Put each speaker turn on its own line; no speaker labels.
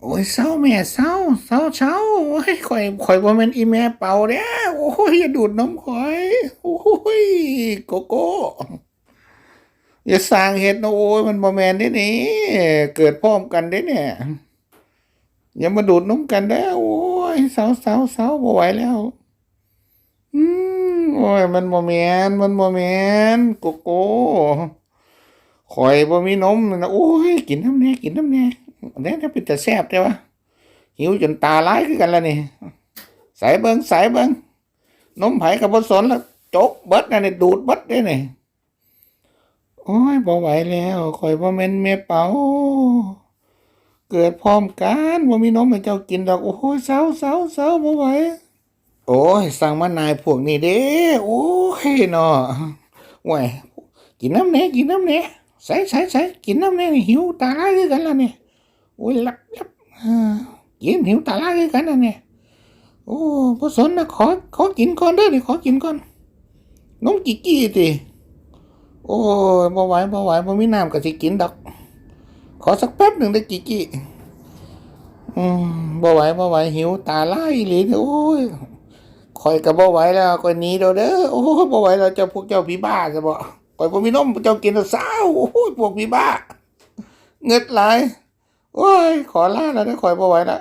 โอ้ยเศร้าแม่เศร้าเศร้าเศร้าโอ้ยข่อยข่อยบ่แม่นอีแม่เป่าเด้อโอ้ยอย่าดูดนมข่อยโอ้ยโกโก้อย่าสร้างเฮ็ดนะโอ้ยมันบ่แมนเด้นี่เกิดพร้อมกันเด้เนี่ยอย่ามาดูดนมกันเด้โอ้ยเศร้าเศร้าเศร้าบ่ไหวแล้ว อืมโอ้ยมันบ่แมนมันบ่แมนโกโก้ข่อยบ่มีนมนะโอ้ยกินน้ำแน่กินน้ำแน่ แน่ถ้าเป็นแต่แซ่บแต่ว่าหิวจนตาลายคือกันแล้วนี่ใส่เบิงใส่เบิงนมไผ่ก็บ่สนแล้วจกเบิดนั่นนี่ดูดเบิดได้นี่โอ้ยบ่ไหวแล้วข่อยบ่แม่นแม่เป๋าเกิดพร้อมกันบ่มีนมให้เจ้ากินดอกโอ้ยเศร้าเศร้าเศร้าบ่ไหวโอ้ยสั่งมานายพวกนี้เด้โอ้ยเนาะโอ้ยกินน้ำแหน่กินน้ำแหน่ใส่ใส่ใส่กินน้ำแหน่นี่หิวตาลายคือกันแล้วเนี่ย อ้ยลับลับอ่ากินหิวตาลายคือกันแล้วเนี่ยโอ้พ่สนนะขอขอกินก่อนเด้อนี่ขอกินก่อนน้องกี่กี้ติโอ้ยบ่ไหวบ่ไหวบ่มีน้ำก็สิกินดอก ขอสักแป๊บหนึ่งได้กี่กี้อืมบ่ไหวบ่ไหวหิวตาลายอีหลีโอ้ยคอยก็บ่ไหวแล้วคอยหนีเด้อเด้อโอ้ยบ่ไหวแล้วเจ้าพวกเจ้าพี่บ้าซะบ่คอยบ่มีนมเจ้ากินแล้วสาวโอ้ยพวกพี่บ้า เงิดหลาย โอ้ย ขอลาแล้วได้คอยบ่ไหวแล้ว